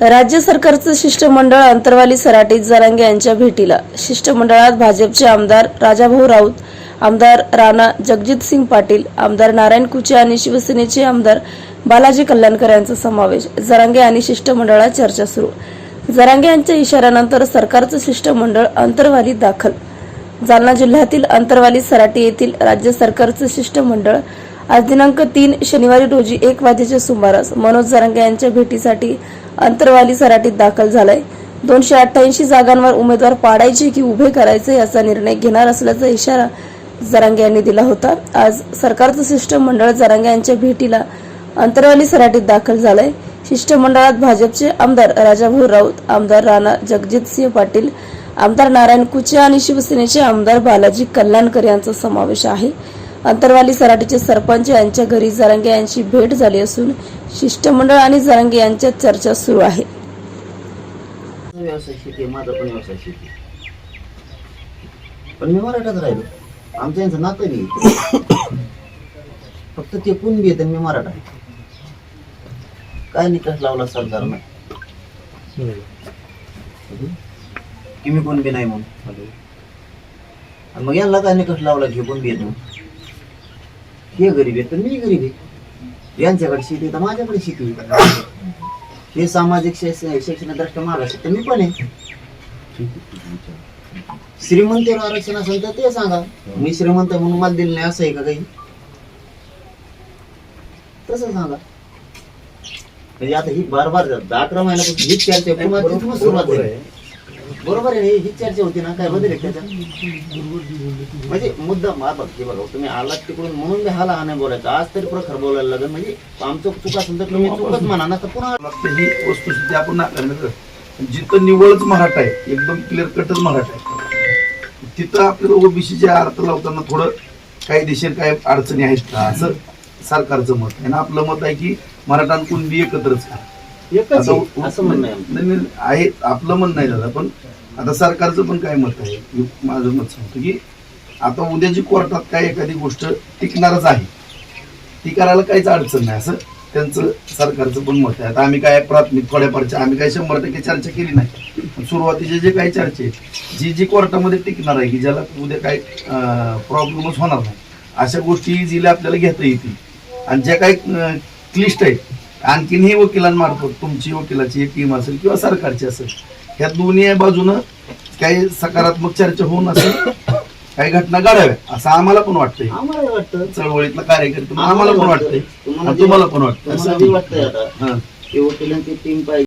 राज्य सरकारचं शिष्टमंडळ अंतरवाली सराटीत जरांगे यांच्या भेटीला. शिष्टमंडळात भाजपचे आमदार राजाभाऊ राऊत आमदार राणा जगजितसिंग पाटील आमदार नारायण कुचे आणि शिवसेनेचे आमदार बालाजी कल्याणकर यांचा समावेश. जरांगे आणि शिष्टमंडळात चर्चा सुरू. जरांगे यांच्या इशाऱ्यानंतर सरकारचं शिष्टमंडळ अंतरवालीत दाखल. जालना जिल्ह्यातील अंतरवाली सराटी येथील राज्य सरकारचं शिष्टमंडळ आज दिनांक तीन शनिवारी रोजी एक वाजेच्या सुमारास मनोज जरांगे यांच्या भेटीसाठी अंतरवाली सराटीत दाखल झालाय. दोनशे अठ्ठ्याऐंशी जागांवर उमेदवार पाडायचे की उभे करायचे याचा निर्णय घेणार असल्याचा इशारा जरांगे यांनी दिला होता. आज सरकारचं शिष्टमंडळ जरांगे यांच्या भेटीला अंतरवाली सराटीत दाखल झालंय. शिष्टमंडळात भाजपचे आमदार राजाभाऊ राऊत आमदार राणा जगजितसिंह पाटील आमदार नारायण कुचे आणि शिवसेनेचे आमदार बालाजी कल्याणकर यांचा समावेश आहे. अंतरवाली सराटीचे सरपंच यांच्या घरी जरांगे यांची भेट झाली असून शिष्टमंडळ आणि जरांगे यांच्यात चर्चा सुरू आहे. माझा व्यवसाय शेती माझा पण व्यवसाय शेती पण मी मराठाच राहिलो. आमच्या यांचं नातं नाही आहे. फक्त ते कुणबी येत मी मराठा काय निकष लावला सरकारनं? की मी कुणबी नाही म्हणून. मग यांना काय निकष लावला की कुणबी येत म्हणून? हे गरीब आहेत तर मी गरीब आहे. यांच्याकडे शेती तर माझ्याकडे शेती हे सामाजिक शैक्षणिक मागास तर मी पण आहे. श्रीमंतीवर आरक्षण असेल तर ते सांगा. मी श्रीमंत म्हणून मला दिलं नाही असं आहे का काही? तसं सांगा. म्हणजे आता ही बार बार अकरा महिन्यापासून हीच चर्चा पुन्हा तिथून सुरुवात आहे. बरोबर आहे ही चर्चा होती ना काय बदल आहे म्हणजे मुद्दा मा बघ हे बघा तुम्ही आलात तिकडून म्हणून मी हाला नाही बोलायचा. आज तरी प्रखर बोलायला लागेल. म्हणजे आमचं चुक तर तुम्ही चुकच म्हणा ना तर पुन्हा ही वस्तुस्थिती आपण नाकारण्याचं जिथं निवळच मराठा आहे एकदम क्लिअर कटच मराठा आहे. तिथं आपल्याला ओबीसीचे अर्थ लावताना थोडं कायदेशीर काय अडचणी आहेत का? असं सरकारचं मत आहे. आणि आपलं मत आहे की मराठा कुणबी एकत्रच करा. एकच आहे, असं म्हणणं आहे आमचं. नाही, नाही, आहे आपलं मत नाही दादा पण आता सरकारचं पण काय मत आहे? मी माझं मत सांगतो की आता उद्याची कोर्टात काय एखादी गोष्ट टिकणारच आहे. ती करायला काहीच अडचण नाही असं त्यांचं सरकारचं पण मत आहे. आता आम्ही काय प्राथमिक थोड्याफारच्या आम्ही काय शंभर टक्के चर्चा केली नाही. पण सुरुवातीचे जे काही चर्चे आहेत जी जी कोर्टामध्ये टिकणार आहे की ज्याला उद्या काही प्रॉब्लेमच होणार नाही अशा गोष्टी जिला आपल्याला घेता येतील. आणि ज्या काही अं, क्लिष्ट आहेत आणखीनही वकिलांमार्फत तुमची वकिलाची एक टीम असेल किंवा सरकारची असेल ह्या दोन्ही बाजूनं काही सकारात्मक चर्चा होऊन असेल काही घटना घडाव्या असं आम्हाला पण वाटतंय. आम्हाला वाटतं. चळवळीतला कार्यकर्ता आम्हाला पण वाटतंय. तुम्हाला पण वाटतं बी वाटतंय आता. हां. वकिलांची टीम पाहिजे.